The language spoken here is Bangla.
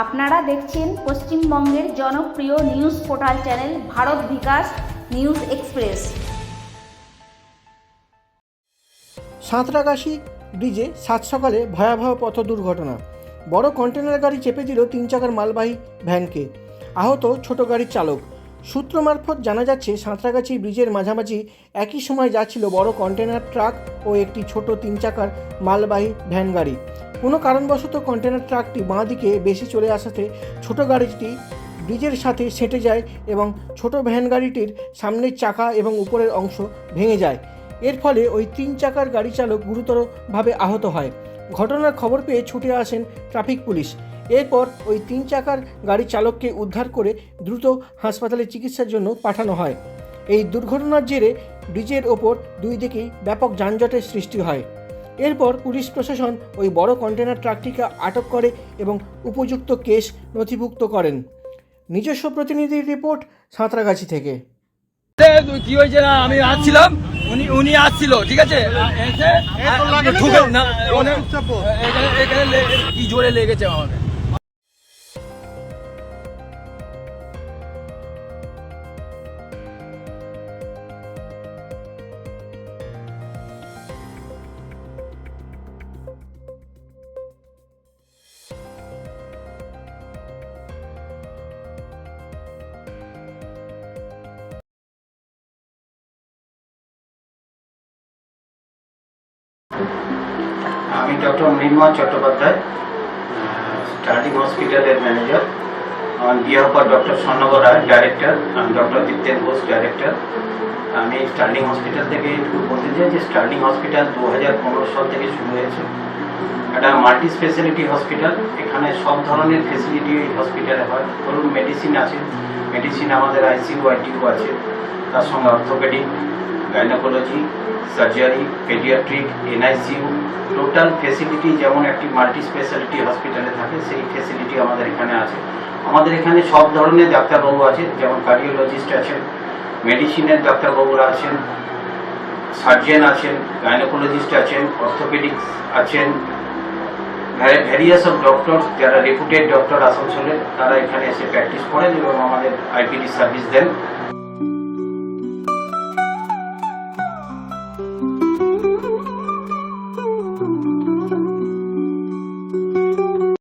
আপনারা দেখছেন পশ্চিমবঙ্গের জনপ্রিয় news portal channel Bharat Bikash news express. Santragachhi ব্রিজে সাত সকালে ভয়াবহ পথ দুর্ঘটনা। বড় কন্টেনার গাড়ি চেপে দিল তিন চাকার মালবাহী ভ্যানকে। আহত ছোট গাড়ির চালক। সূত্র মারফত জানা যাচ্ছে, সাঁতরাগাছি ব্রিজের মাঝামাঝি একই সময় যাচ্ছিল বড় কন্টেনার ট্রাক ও একটি ছোট তিন চাকার মালবাহী ভ্যান গাড়ি। কোনো কারণবশত কন্টেনার ট্রাকটি বাঁ দিকে বেশি চলে আসাতে ছোট গাড়িটি ব্রিজের সাথে সেটে যায় এবং ছোট ভ্যান গাড়িটির সামনের চাকা এবং উপরের অংশ ভেঙে যায়। এর ফলে ওই তিন চাকার গাড়ি চালক গুরুতরভাবে আহত হয়। ঘটনার খবর পেয়ে ছুটে আসেন ট্রাফিক পুলিশ। এরপর ওই তিন চাকার গাড়ি চালককে উদ্ধার করে দ্রুত হাসপাতালে চিকিৎসার জন্য পাঠানো হয়। এই দুর্ঘটনার জেরে ব্রিজের ওপর দুই দিকেই ব্যাপক যানজটের সৃষ্টি হয়। এরপর পুলিশ প্রশাসন ওই বড় কন্টেনার ট্রাকটিকে আটক করে এবং উপযুক্ত কেস নথিভুক্ত করেন। নিজস্ব প্রতিনিধির রিপোর্ট সাঁতরাগাছি থেকে। কি হয়েছে না? আমি আসছিলাম। উনি উনি আসছিল ঠিক আছে? এসে ঠুকে না ওনে- এখানে এখানে কি জোরে লেগেছে আমাকে? আমি ডক্টর মৃন্ময় চট্টোপাধ্যায় স্টার্টিং হসপিটালের ম্যানেজার। আমার বিয়ে পর ডক্টর স্বর্ণব রায় ডাইরেক্টর আমি ডক্টর দীপ্তেন ঘোষ ডাইরেক্টর আমি স্টার্লিং হসপিটাল থেকে একটু বলতে চাই যে স্টার্লিং হসপিটাল দু হাজার পনেরো সাল থেকে শুরু হয়েছে। একটা মাল্টি স্পেশালিটি হসপিটাল এখানে সব ধরনের ফেসিলিটি এই হসপিটালে হয়। ধরুন মেডিসিন আছে মেডিসিন আমাদের আইসিইউ আইটিউ আছে, তার সঙ্গে orthopaedic gynaecology surgery paediatric NICU total facility যেমন একটি মাল্টি স্পেশালিটি হসপিটালে থাকে, সেই ফেসিলিটি আমাদের এখানে আছে। আমাদের এখানে সব ধরনের ডাক্তারবাবু আছে যেমন কার্ডিওলজিস্ট আছেন মেডিসিনের ডাক্তারবাবুরা আছেন সার্জেন আছেন গাইনোকোলজিস্ট আছেন অর্থোপেডিক্স আছেন ভ্যারিয়াস অফ ডক্টর যারা রেপুটেড ডক্টর আসানসোলে, তারা এখানে এসে প্র্যাকটিস করেন এবং আমাদের আইপিডি সার্ভিস দেন।